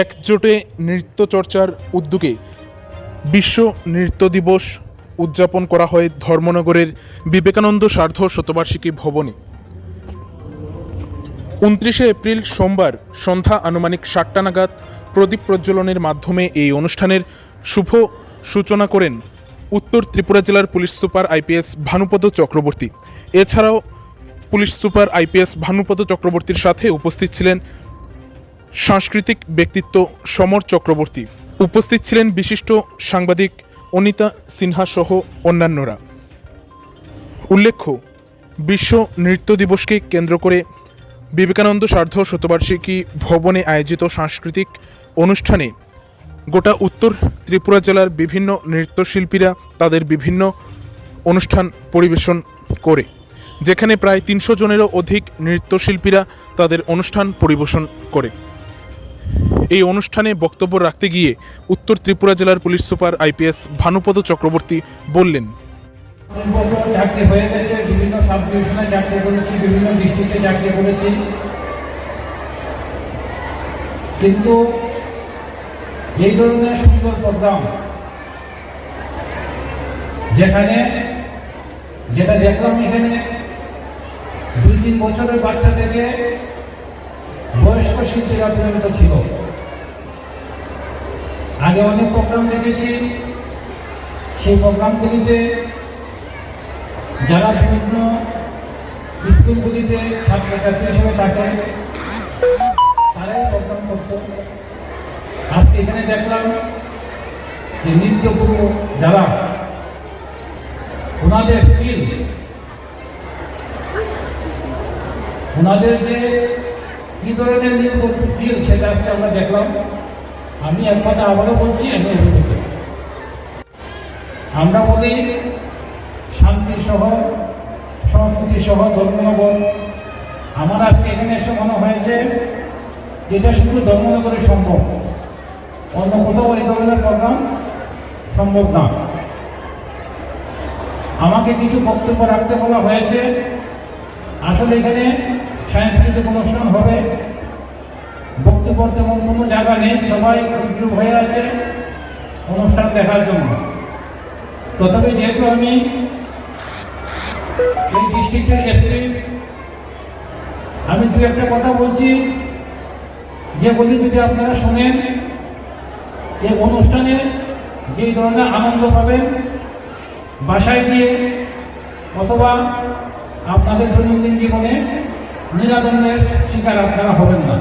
একজোটে নৃত্যচর্চার উদ্যোগে বিশ্ব নৃত্য দিবস উদযাপন করা হয় ধর্মনগরের বিবেকানন্দ সার্ধ শতবার্ষিকী ভবনে। উনত্রিশে এপ্রিল সোমবার সন্ধ্যা আনুমানিক সাতটা নাগাদ প্রদীপ প্রজ্বলনের মাধ্যমে এই অনুষ্ঠানের শুভ সূচনা করেন উত্তর ত্রিপুরা জেলার police super IPS Bhanupada Chakraborty. এছাড়াও পুলিশ সুপার আইপিএস ভানুপদ চক্রবর্তীর সাথে উপস্থিত ছিলেন সাংস্কৃতিক ব্যক্তিত্ব সমর চক্রবর্তী। উপস্থিত ছিলেন বিশিষ্ট সাংবাদিক অনিতা সিনহা সহ অন্যান্যরা। উল্লেখ্য, বিশ্ব নৃত্য দিবসকে কেন্দ্র করে বিবেকানন্দ সার্ধ শতবার্ষিকী ভবনে আয়োজিত সাংস্কৃতিক অনুষ্ঠানে গোটা উত্তর ত্রিপুরা জেলার বিভিন্ন নৃত্যশিল্পীরা তাদের বিভিন্ন অনুষ্ঠান পরিবেশন করে, যেখানে প্রায় তিনশো জনেরও অধিক নৃত্যশিল্পীরা তাদের অনুষ্ঠান পরিবেশন করে। এই অনুষ্ঠানে বক্তব্য রাখতে গিয়ে উত্তর ত্রিপুরা জেলার police super IPS Bhanupada Chakraborty বললেন কিন্তু এই ধরনের সুন্দর প্রোগ্রাম যেখানে যেটা দেখলাম এখানে, দুই তিন বছরের বাচ্চা থেকে বয়স্ক শিল্পীরা পর্যন্ত ছিল। আগে অনেক প্রোগ্রাম দেখেছি। সেই প্রোগ্রামগুলিতে যারা বিভিন্ন স্কুলগুলিতে ছাত্রছাত্রী হিসেবে থাকে, তারাই প্রোগ্রাম করত। আজকে এখানে দেখলাম যে নৃত্যগুরু যারা, ওনাদের স্কিল ওনাদের যে কি ধরনের নৃত্য স্কিল সেটা আজকে আমরা দেখলাম। আমি এক কথা আবারও বলছি আমি আমরা বলি, শান্তি সহ, সংস্কৃতি সহ ধর্মনগর আমার আজকে এখানে এসে মনে হয়েছে এটা শুধু ধর্মনগরে সম্ভব। অন্য কোথাও এই ধরনের প্রোগ্রাম সম্ভব না। আমাকে কিছু বক্তব্য রাখতে বলা হয়েছে। আসলে এখানে সাংস্কৃতিক অনুষ্ঠান হবে। বক্তব্য তেমন কোনো জায়গা নেই, সবাই উদ্যোগ হয়ে আছে অনুষ্ঠান দেখার জন্য। তথাপি যেহেতু আমি এই ডিস্ট্রিক্টের এসপি, আমি দু একটা কথা বলছি। যে বলি যদি আপনারা শোনেন এই অনুষ্ঠানে যে ধরনের আনন্দ পাবেন, বাসায় গিয়ে অথবা আপনাদের দৈনন্দিন জীবনে নিরাদনের শিকার আপনারা হবেন না।